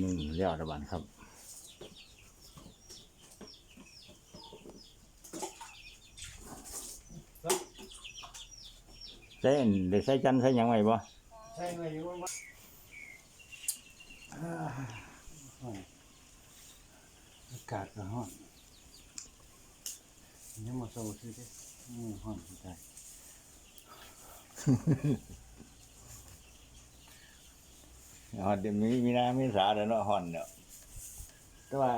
หนึ่งแล้วระบาดครับใส่อันได้ใส่จันใส่ยังไว้บ่ใช่ไหมอยู่ว่าอ่ากาศก็ร้อนยังมาโซ่ซื้อไดิอืมร้อนสุดใจ ฮอดเดี๋ยวมีมีนามีสาแล้วเนาะฮ้อนเนาะแต่ว่า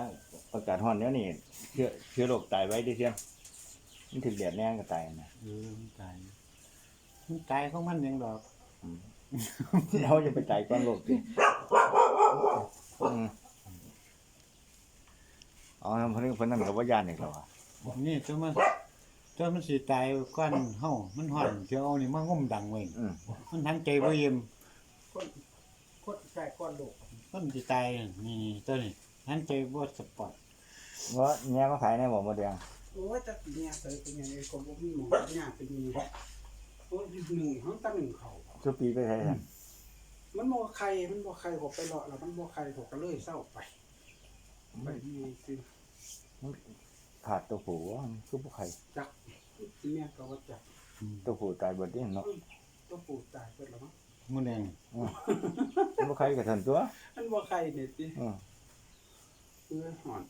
อากาศฮ้อนแล้วนี่เชื้อเชื้อโรคตายไว้ดิเสียงมันถึงแดดแรงก็ตายนะเออมันตายมันตายของมันยังดอกเขาจะไปตายก่อนโรคสิอืมอ๋อเพราะนั้นเพราะนั้นก็บ่ย่านอีกแล้วอะนี่ตัวมันตัวมันสิตายก้อนเฮามันห่อนเสียวเอานี่มางุ่มดังไว้อืมมันทันใจบ่เยี่ยมคน คนใส่ก้อนโลกมันสิตายนี่ตัวนี้ทันใจบ่สปอร์ตว่าแง่มาขายในบ่มดแดงโอ้ยจะเนี่ยเคยเป็นยังไงคนบ่มีหมอเนี่ยเป็นยังไงโอ้ยหนึ่งห้องตั้งหนึ่งเขาทุกปีไปใช้กันมันบ่ใครมันบ่ใครผมไปเลาะแล้วมันบ่ใครผมก็เลยเศร้าไปไปมีคือขาดตัวผูว่าคือบ่ใครจักแม่ก็ว่าจักตัวผูตายเบิดนี่เนาะต้องปลูกตายเพิ่นแล้วมั้ง มื้อแดงบ่ใครก็ทันตัวมันบ่ใครเนี่ยติอือเออหอน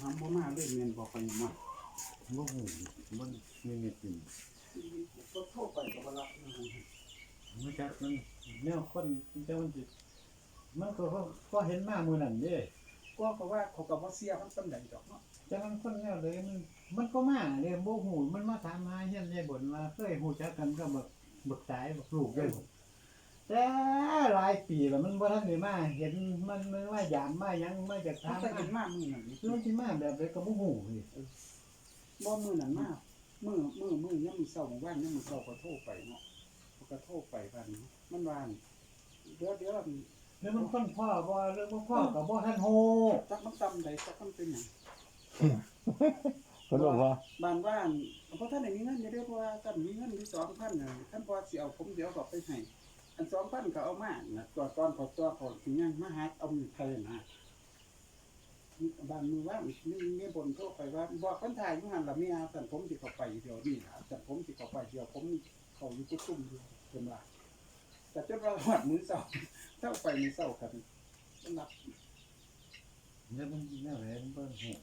ทำบ่มาเลยแม่นบอกไปมาบ่ฮู้มันมีเม็ดอยู่ก็โทรไปก็บ่รับมันจะมันแนวคนมันจะมันสิมันก็ก็ก็เห็นมามื้อนั้นเด้ก็ก็ว่าเขาก็บ่เสียมันปานใดดอกเนาะแต่มันคนแนวเลยมัน มันก็มาเด้บ่ฮู้มันมาถามหาเฮียนยายบ่นว่าเคยฮู้จักกันก็บักบักตายบักลูกเด้แต่หลายปีแล้วมันบ่ทันได้มาเห็นมันมันว่ายามมาหยังมาจากถ้าทางเคยมาเห็นมามื้อนั้นนี่มันสิมาแบบใดก็บ่ฮู้นี่บ่มื้อนั้นมามื้อมื้อมื้อยามมื้อเช้ามื้อวานยามมื้อเช้าก็โทรไปเนาะเขาก็โทรไปบัดนี้มันว่าเดี๋ยวเดี๋ยวแล้วมันคนพ่อบ่เรื่องบ่พ่อก็บ่ทันฮู้จักมันตำใดจักมันเป็นหยัง เพิ่นบอกว่าบ้านว่านเพราะท่านได้มีเงินอยู่เด้อเพราะว่าท่านมีเงินอยู่2,000น่ะท่านพอสิเอาผมเดี๋ยวก็ไปให้อัน2,000ก็เอามาน่ะตัวตอนเขาตัวเขาสิยังมาหาเอามีไทยนะบ้านมือว่ามีมีบนโทรไปว่าบอกคนถ่ายอยู่หั่นล่ะมีอาสันผมสิเข้าไปเดี๋ยวนี้ล่ะสันผมสิเข้าไปเดี๋ยวผมเขาอยู่กุตุ้มอยู่เพิ่นว่าแต่จนว่าฮอดมื้อเช้าเช้าไปมื้อเช้าครับมันรับแล้วมันแนวไหนมันบ่ฮู้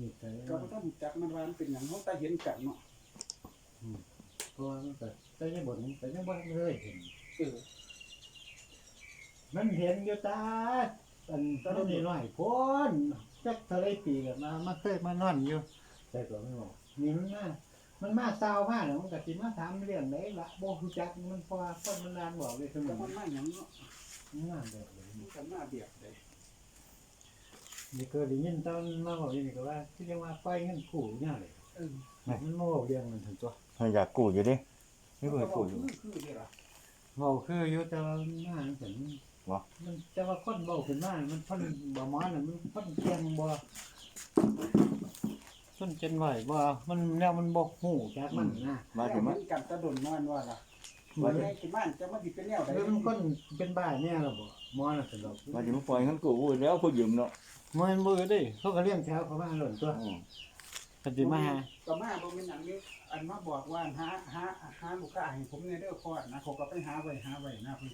นี่แต่ก็บ่ต้องจักมันว่ามันเป็นหยังเฮาตาเห็นกันเนาะเพราะว่ามันก็แต่ยังบ่มันก็ยังบ่เคยเห็น เออมันเห็นอยู่ตาอันตอนนี้น้อยพ้นจักเท่าไรปีแล้วมามาเคยมานอนอยู่ แต่ก็ไม่บอกนี่มันมามันมาซาวมาแล้วมันก็สิมาถามเรื่องไหนละบ่รู้จักมันเพราะว่าคนมันนานบอกเลยคือแต่มัมันนมาหยังเนาะมันนานแบบเลยมันก็มาเบียดเลย นี่ก็ได้ยินตอนมาบอกนี่ก็ว่าที่เรียกว่าปล่อยเงินกู้เนี่ยเลยเออมันมาบอกเรื่องมันถึงตัวเพิ่นอยากกู้อยู่ดิมีมันเพิ่นก็บอกู้กอยู่คือคือเด้ล่ะบอกคืออยู่แต่ว่ามามันเป็นวะมันแต่ว่าคนบอกขึ้นมามันคนบ่หมอน่ะมันคนเกียงบ่คนเจนไหวบ่มันแนวมันบ่ฮู้จักมันนะมาถึงมัมานกันตะดนนอนว่าล่ะมัว่านไงที่บ้านจะมาสิเป็นแนวใดแล้วมันคนเป็นบ้าเนี่ยหรอบ่หมอน่ะสนุกมาถึงปล่อยเงินกู้อู้แล้วผู้ยืมเนาะ มันมือเด้เขาก็เลี้ยงแถวเขามาหล่นตัวอือปฏิมาก็มาบ่แม่นหยังนี้อันมาบอกว่าหาหาหาลูกค้าให้ผมในเด้อก่อนนะเขาก็ไปหาไว้หาไว้นะเพิ่น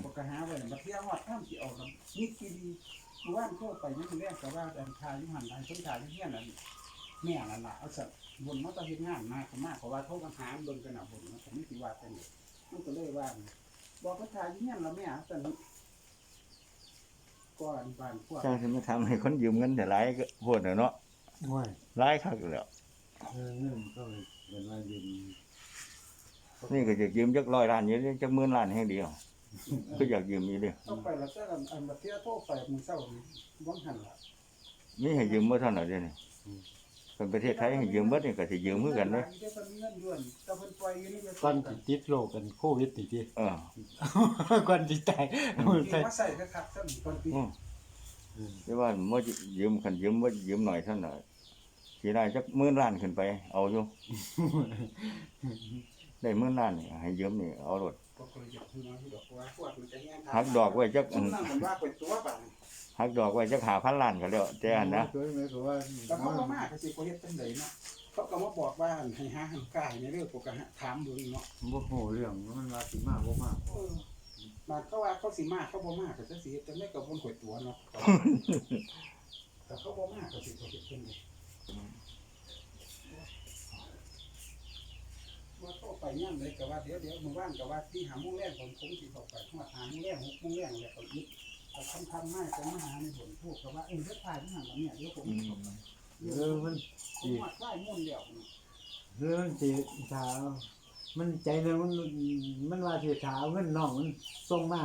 เขาก็หาไว้บัดเที่ยงฮอดค่ำสิเอานำนี่คือดีเมื่อวานโทรไปยังแรกก็ว่าอันทายอยู่หั่นหลายคนทายอยู่เฮียนนั่นแม่นั่นล่ะเอาสัตว์บนมาตะเฮ็ดงานมาเขามาเขาว่าโทรมาหาเบิ่งกันน่ะบนนะผมไม่สิว่าจังได๋มันก็เลยว่าบอกเขาทายอยู่เฮียนแล้วแม่ซั่น ก่อนบ้านพวกจ้างสิมาทำให้คนยืมเงินแต่หลายก็โพดน่ะเนาะโอ้ยหลายคักอยู่แล้วเออเงินก็เป็นว่ายืมนี่ก็จะยืมจักร้อยล้านอยู่นี่จักหมื่นล้านแห่งเดียว ก็อยากยืมอยู่เดิต้องไปแล้วแต่ละอันบัดเที่ยโทรไปมื้อเช้านี่บ่หันล่ะมีให้ยืมบ่เท่านั้นเด้นี่ เป็นประเทศไทยให้ยืมเบิดนี่ก็สิยืมคือกันเด้เด้เพิ่นมีเงินด่วนแต่เพิ่นปล่อยอยู่นี่ก่อนสิติดโรคกันโควิดนี่ติเออก่อนสิตายใส่มาใส่ก็คักซั่นก่อนปีอืมแต่ว่าบ่ยืมคันยืมบ่ยืมหน่อยเท่านั้นสิได้จักหมื่นล้านขึ้นไป เอาอยู่ได้หมื่นล้านนี่ให้ยืมนี่เอารถก็เคยอยากซื้อมาที่ดอกว่าพวกมันจะแย่ง หักดอกไว้จักซุ่มนั่งมันว่าเป็นตัวบ้างหักดอกไว้จัก5,000ล้านก็แล้วแต่อันนะตัวนี้ก็ว่าแต่เขาก็มากก็สิเขาเฮ็ดจังไดเนาะเขาก็มาบอกว่าให้หาหันกายในเรื่องปกติถามดูเนาะบ่โหเรื่องมันว่าสิมาบ่มาเออมาเขาว่าเขาสิมาเขาบ่มาก็จังสิจะไม่กับบนข่อยตัวเนาะแต่เขาบ่มาก็สิเขาเฮ็ดจังไดว่าเขาไปย่ำเลยก็ว่าเดี๋ยวเดี๋ยวมื้อวานก็ว่าที่หาโมงแรกผมผมสิเข้าไปฮอดหาโมงแรก6โมงแรกแล้วก็อีก เอาคำทำมาจะมาหาในบนพวกก็ว่าเออเดี๋ยวถ่ายที่หันหลังเนี่ยเดี๋ยวผมเรื่ออมันผมหมัดไว้มุ่นเดียวเนาะเรื่องสิถามันใจนึงมันมันว่าสิถาเงินน้องมันส่งมา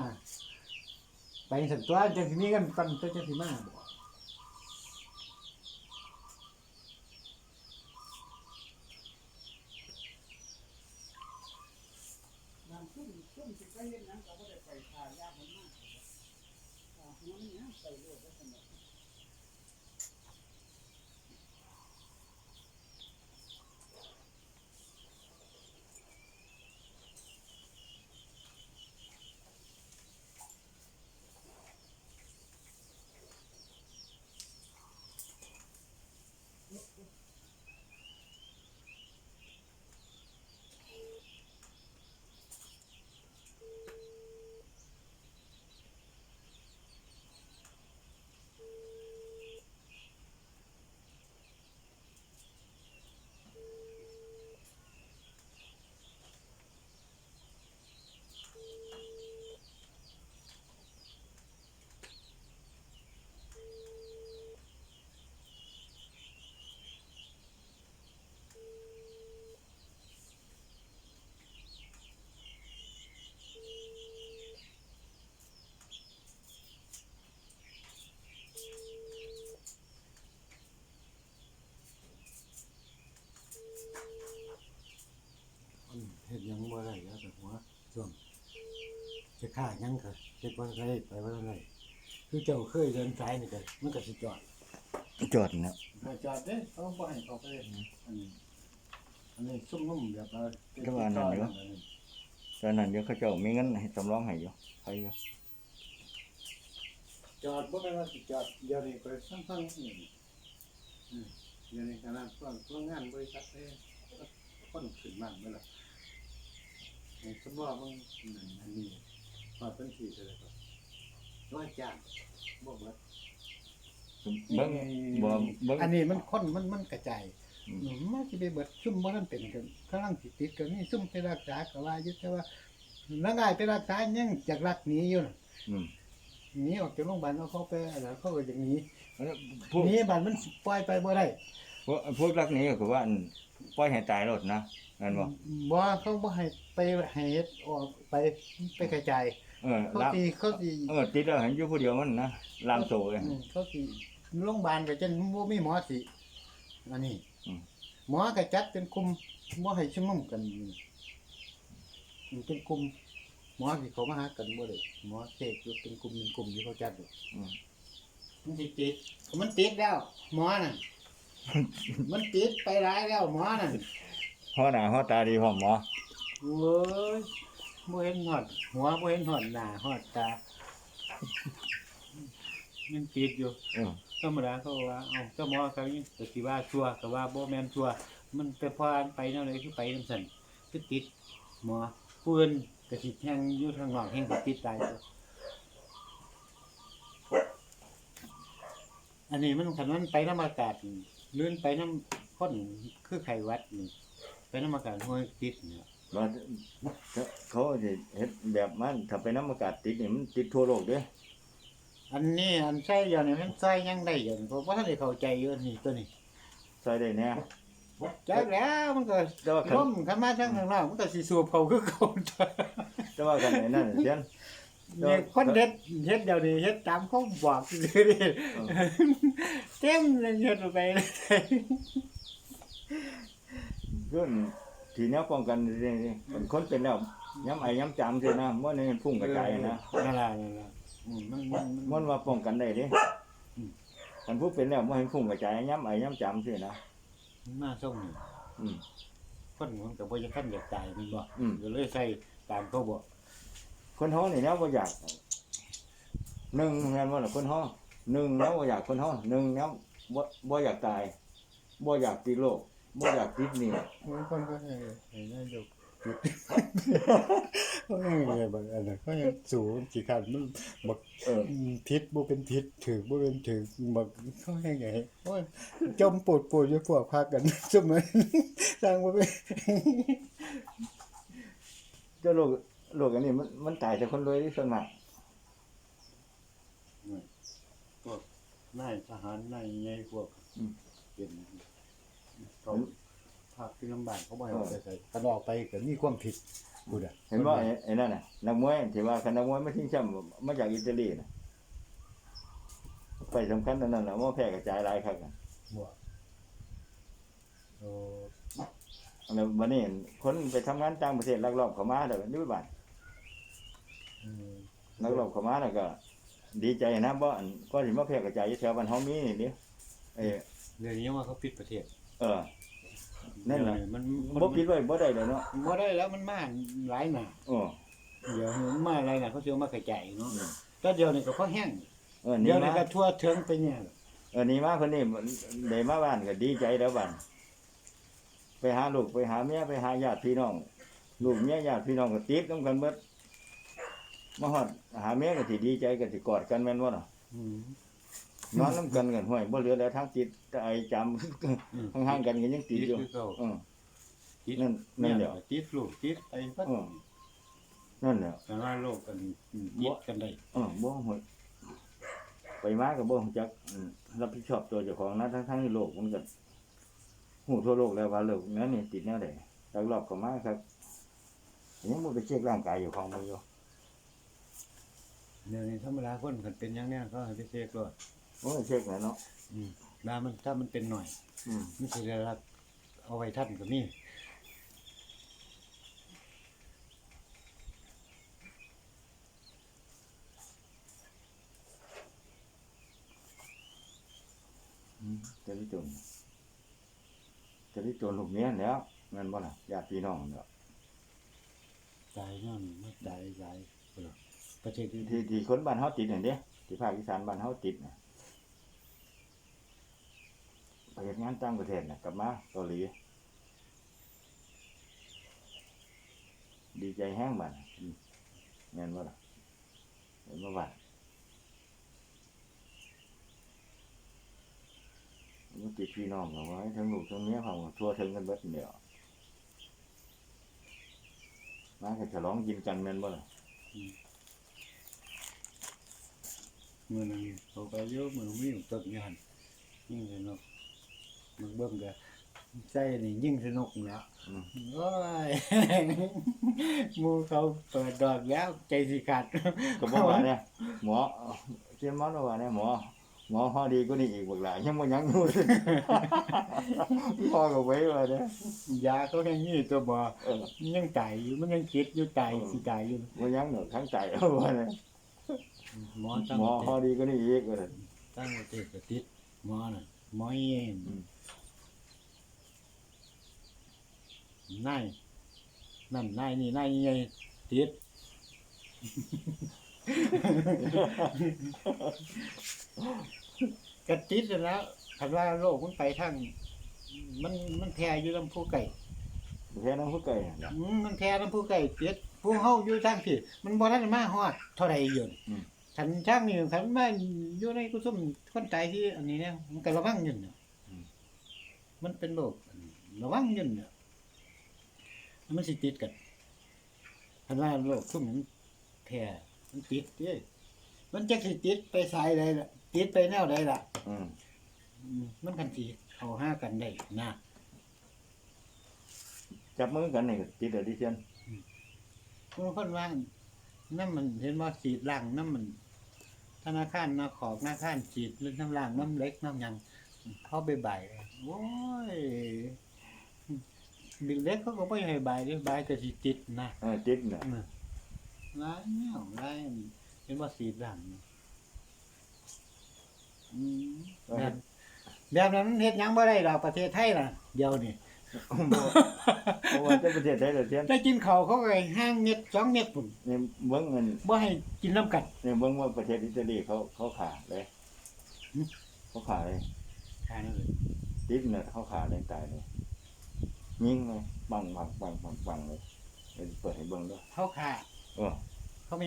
ไปสันตัวจังสิมีกันปันจังสิมาบ่น้ำขึ้นขึ้นสิไปเฮ็ดหยังก็บ่ได้ไปทายากมันมากอ่าหัวนี่นะใส่โลดแล้วสนุกอืมเฮ็ดหยังบ่ได้แล้วแต่หัวช่วง จะฆ่าหยังก็เฮ็ดบ่ได้ไปบ่ได้คือเจ้าเคยเดินสายนี่ก็มันก็สิจอดจอดนะถ้าจอดเด้เขาบ่ให้เขาไปเล่นอันนี้อันนี้ซุ่มนุ่มแบบว่าก็ว่านั่นอยู่ตอนนั้นเดี๋ยวเขาเจ้ามีเงินให้สำรองให้อยู่ไปอยู่จอดบ่แม่นว่าสิจอดเดี๋ยวนี้ไปฟังๆนี่อืมเดี๋ยวนี้ขนาดพวกโรงงานบริษัทเด้คนขึ้นมากเมื่อล่ะไอ้สมมติว่ามึงนั่นอันนี้ ว่าเป็นที่เท่าไหร่ก็ร้อยจ้างบ่เบิดเบิ่งบ่เบิ่งอันนี้มันคนมันมันกระจายอืมมันสิไปเบิดซุ่มบ่ทันเป็นกันกำลังสิติดกันนี่ซุ่มไปรักษาก็ว่าอยู่แต่ว่านักงานไปรักษายังจากรักหนีอยู่น่ะอืมหนีออกจากโรงพยาบาลเอาเขาไปอะไรเขาก็อย่างหนี้พวกหนีบัดมันปล่อยไปบ่ได้พวกพวกรักนี้ก็คือว่าอันปล่อยให้ตายรถนะนั่นบ่บ่เขาบ่ให้ไปให้เฮ็ดออกไปไปกระจาย เออเขาลามสิเขาสิเออติดแล้วเห็นอยู่ผู้เดียวมันนะลามโซเลยอืมเขาสิโรงพยาบาลก็จังบ่มีหมอสิอันนี้อืมหมอก็จัดเป็นกลุ่มบ่ให้ชุมนุมกันอยู่มันเป็นกลุ่มหมอสิเขามาหากันบ่ได้หมอเสกอยู่เป็นกลุ่มเป็นกลุ่มอยู่เขาจัดอยู่อืมมันสิติดมันติดแล้ว หมอน่ะ มันติดไปหลายแล้วหมอน่ะหัวหน้าหัวตาดีพร้อมหมอ โอ้ย บ่เห็นหอด หัวบ่เห็นหอดหน้าหอดตา มันติดอยู่เออธรรมดาเขาว่าเอ้าก็หมอเขายังก็สิว่าชัวร์ก็ว่าบ่แม่นชัวร์มันไปพานไปแนวใดคือไปจังซั่นคือติด หมอปืนก็สิแทงอยู่ทางนอกแห่งสิติดตายตัวอันนี้มันคันมันไปน้ำอากาศนี่ลื่นไปน้ำพ่นคือไข้หวัดนี่ไปน้ำอากาศห้วยติดเนี่ย ว่าเขาสิเฮ็ดแบบมันถ้าไปน้ำอากาศติดนี่มันติดทั่วโลกเด้ออันนี้อันใส่อย่างนี้มันใส่ยังได้อย่างเพราะว่าท่านได้เข้าใจอยู่อันนี่ตัวนี้ใส่ได้แน่จักแล้วมันก็แต่ว่าคันร่มขันมาทั้งข้างนอกมันก็สิสูบเขาคือเขาจ้ะแต่ว่ากันไอ้นั่นเสียนนี่คนเฮ็ดเฮ็ดเดี๋ยวนี้เฮ็ดตามเขาบอกซื่อๆดิเต็มเลยเฮ็ดออกไปเลยเรื่อง ที่แนวป้องกันนี่นี่เป็นคนเป็นแล้วย้ำไอย้ำจามซื่อนะบ่นี่พุ่งกระจายนะนั่นล่ะนั่นล่ะอืมมันมันมัมันนว่าป้องกันได้เด้อืมคันผู้เป็นแล้วบ่ให้พุ่งกระจายย้ำไอย้ำจามซื่อนะมันมาส่งนี่อืม คนมันก็บ่จะคันอยากตายแมันบ่อืม ก็เลยใส่ตามเขาบอกคนฮ้อนี่แนวบ่อยากหนึ่งแม่นบ่ล่ะคนฮ้อหนึ่งแนวบ่อยากคนฮ้อหนึ่งแนวบ่บ่อยากตายบ่อยากติดโรค บ่อยากติดหนี่บางคนก็ให้ให้นายกจุดก็ยังไงบางอันน่ะก็ยังสูงกี่คันมันบักเออทิศบ่เป็นทิศถือบ่เป็นถือบักเขาให้ไงโอ้ยจมปวดปวดอยู่พวกพากันสมัยสร้างบ่เป็นเจ้าโรคโรคอันนี้มันมันตายแต่คนรวยที่ส่วนมากพวกนายทหารนายใหญ่พวกอืมเป็น เขาภาคที่ลำบากเขาบ่ให้เอาไปใส่กันออกไปก็มีความผิดพูดอะเห็นบ่ไอ้ไอ้นั่นน่ะนักมวยที่ว่าคันนักมวยมาทิ้งแชมป์มาจากอิตาลีน่ะไปสำคัญอันนั้นน่ะว่าแพ้กระจายหลายครั้งน่ะบ่โอ้แล้วบัดนี้คนไปทำงานต่างประเทศลักลอบเข้ามาแล้วอยู่บ้านอืมลักลอบเข้ามาแล้วก็ ดีใจนะบ่อันก็สิมาแพ้กระจายอยู่แถวบ้านเฮามีนี่เด้เอ้ยเดี๋ยวนี้ว่าเขาปิดประเทศ เออ นั่นน่ะเดี๋ยวมันบ่ปิดไว้บ่ได้เลยเนาะบ่ได้แล้วมันมาหลายหน้าโอ้เดี๋ยวมันมาหลายหน้าเขาสิเอามากระจายเนาะอืมแต่เดี๋ยวนี้ก็พอแห้งเออเดี๋นี่ยวนี้มาก็ทั่วถึงไปเนี่ยเออนี่มาคนนี้ได้มาบ้านก็ดีใจแล้วบ้านไปหาลูกไปหาเมียไปหาญาติพี่น้อง ลูกเมียญาติพี่น้องก็ติดนํกันเบิดมาฮอดหาเมียก็สิดีใจก็สิกอดกันแม่นบ่เนาะอืม นอนนํกันกันห้วยบ่เหลือแล้วทั้งติดแต่ไอ้จำอืมห่างๆกันก็ยังติดอยู่คือเก่าอือติดนั่นนั่นแหละติดลูกติดไอ้พัดอืมนั่นแหละแต่ว่าโลกกันอืมติดกันได้เออบ่ฮู้ไปมาก็บ่ฮู้จักอืมรับผิดชอบตัวเจ้าของนะทั้งๆที่โลกมันก็ฮู้ทั่วโลกแล้วว่าโลกนั้นนี่ติดแนวใดลักลอบเข้ามาครับยังบ่ไปเช็คร่างกายอยู่ของมึงอยู่เดี๋ยวนี้ธรรมดาคนคันเป็นอย่างเนี้ยก็ให้ไปเช็คก่อน โอ้ยเช็คแหละเนาะอืมถ้ามันถ้ามันเป็นหน่อย อืมมันสิได้รับเอาไว้ท่านก็มีอืมจะได้จนจะได้จนลูกเมียแหล้วแม่นบ่ล่ะญาติพี่น้องเนาะตายนั่นไม่ตายตายเออประเทศอื่นที่ที่คนบ้านเฮาติดนั่นเด้ที่ภาคอีสานบ้านเฮาติดน่ะไป เฮ็ดงานต่างประเทศนะกลับมาเกาหลี ดีใจแห้งบัดน่ะอืมแม่นบ่ล่ะเห็นบ่าบัดมันติดพี่น้องเอาไว้ทั้งลูกทั้งเมียเขาทั่วถึงกันเบิดเดียวมาก็ฉลองกินกันแม่นบ่ล่ะมือนึงเขาไปเยอะมือมีอยู่ตึกยันยิ่งสนุก มันเบิ่งก็ใจนี่ยิ่งสนุกเนาะอืม โอ้ยหมูเขาเปิดดอกแล้วใจสิขาดก็บอกว่าเนี่ยหมอเชื่อมันว่าเนี่ยหมอหมอฮอดีก็นี่อีกบักหลายยังบ่ยังอยู่ พ่อก็ไว้ว่าเนี่ยยาเขาแค่นี้ตัวบ่เออมันยังตายอยู่มันยังคิดอยู่ตายสิตายอยู่บ่ยังเนาะทั้งใจเอาว่าเนี่ยหมอตั้งหมอประฮอเทศดีก็นี่อีกว่าเนี่ย ตั้งประเทศก็ติดหมอน่ะหมอเย็นอืม นายนั่นนายนี่นายใหญ่ติดก็ติดอยู่แล้วคันว่าโรคมันไปทางมันมันแพร่อยู่ลำผู้ไก่แค่นั้นผู้ไก่น่ะอืมมันแพร่ลำผู้ไก่ติดผู้เฮาอยู่ทางที่มันบ่ทันมาฮอดเท่าใดอยู่อืม คันทางนี้คันมาอยู่ในกุศลคนตายที่อันนี้เนี่ยมันก็ระวังอยู่เนี่ยมันเป็นโรคระวังอยู่เนี่ย มันสิติดกันคันว่าโรคซุ่มมันแพร่มันติดเด้มันจักสิติดไปสายใดล่ะ ติดไปแนวใดล่ะ อืมอืมมันกันสิเข้าหากันได้นะจับมือกันนี่ก็ติดอะดิเชียนบางคนว่าน้ำมันเห็นว่าสีดล่างน้ำมัน ธนาคารนาขอบธนาคารฉีดหรือน้ำล่างน้ำเล็กน้ำหยังเข้าไปบ่ายเลยโอ้ย ดึกเล็กเขาก็ไม่ให้บายเลยบายก็สิติดนะติดน่ะร้ายเงี้ยร้ายเห็นว่าสีดล่างนี่อืมแบบแบบนั้นเฮ็ดหยังบ่ได้ดอกประเทศไทยน่ะ เดี๋ยวนี่บ่เพราะว่าจะประเทศใดล่ะเทียนได้กินข้าวเขาก็ให้ห้างเม็ดสองเม็ดพุ่นเนี่ยเบิ่งเงินบ่ให้กินน้ำกัดนี่ยเบิ่งว่าประเทศอิตาลีเขาเขาขาเลยหึ เขาขาเลยทาเลยติดเนี่ยเขาขาเลยตายเลย ยิงเลยบังบังบังบังบังเลยเดี๋ยวเปิดให้เบิ่งด้วยเขาขาเออเขาไม่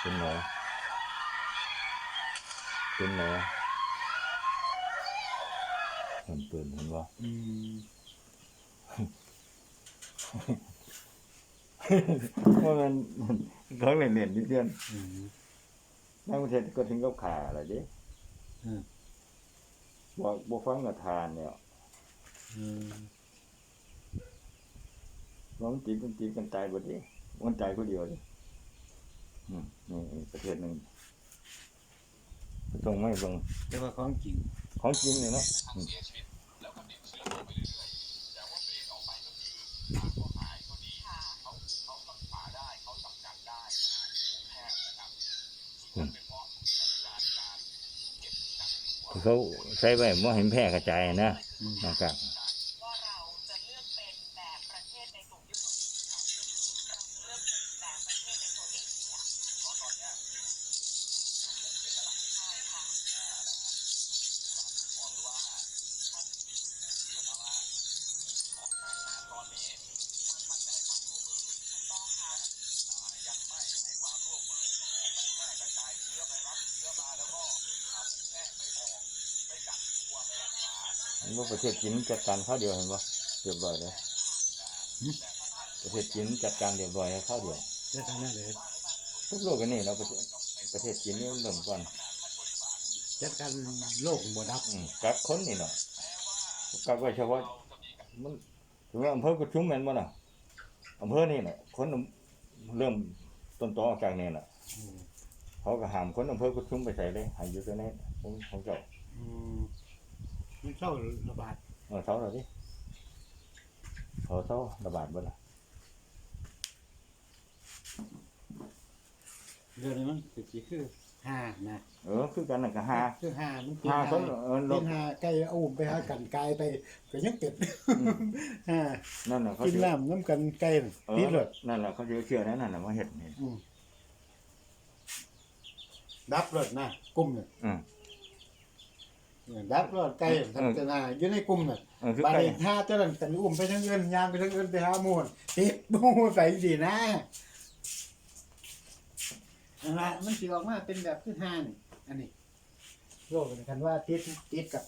เป็นหมอ เป็นหมอทำปืนเห็นบ่อืมว่ามันเขาเล่นเล่นนิดเดียวอืมในประเทศก็ถึงกับขาอะไรดิอืมบอกบอกฟังกับทานเนี่ยอืมร้องตีกันตีกันตายหมดดิมันตายคนเดียวดิอืมนี่อีกประเทศหนึ่ง ตรงไม่ตรงแต่ว่าของจริงของจริงเลยเนาะอืมอืมเขาใช้ไว้ไม่เห็นแพร่กระจายนะอืมนะครับ ประเทศจีนจัดการข้าวเดียวเห็นปะเรียบร้อยเลยประเทศจีนจัดการเรียบร้อยให้ข้าวเดียวจะทำได้เลยทุกโลกกันนี่เราะประเทศประเทศจีนนี่เริ่มก่อนจัดการโลกบ่ดับอืมกักคนนี่เนาะกักไว้เฉพาะมันถึงว่าอำเภอกุชุมแม่นบ่น่ะอำเภอนี่น่ะคนเริ่มต้นตอจากนี่น่ะอืมเขาก็ห้ามคนอำเภอกุชุมไปใส่เลยให้อยู่แต่ในของของเจ้าอื มมันเข้าระบาดเออเท่าไหร่ดิเขาเท่าระบาดบ่ล่ะเรื่องนี้มันคือสิคือห้านะเออคือกันน่ะก็หาคือห้ามันเป็นหาห้าคนเออลเป็บนห้าไก่เอาอุ้มไปหากันไกลไปก็ยังเป็ดอืมห้านั่นน่ะเขากินสิน้ำน้ำกันไก่น่ะเออติดเลยนั่นแหละเขาจะเชื่อนั่นน่ะมาเห็ดนี่อืมดับรถนะกลุ่มน่ะอืม เออดับรถไก่เออทำจะนาอยู่ในกลุ่มน่ะเออคือบ้านไก่เอกห้าเจ้าหน้าแต่อุ้มไปทั้งเงินยางไปทั้งเงินไปหาหมูนติดบูใส่ดีนะนั่นละมันสิออกมาเป็นแบบคือห้านี่อันนี้โลกกันว่าติดติดกับ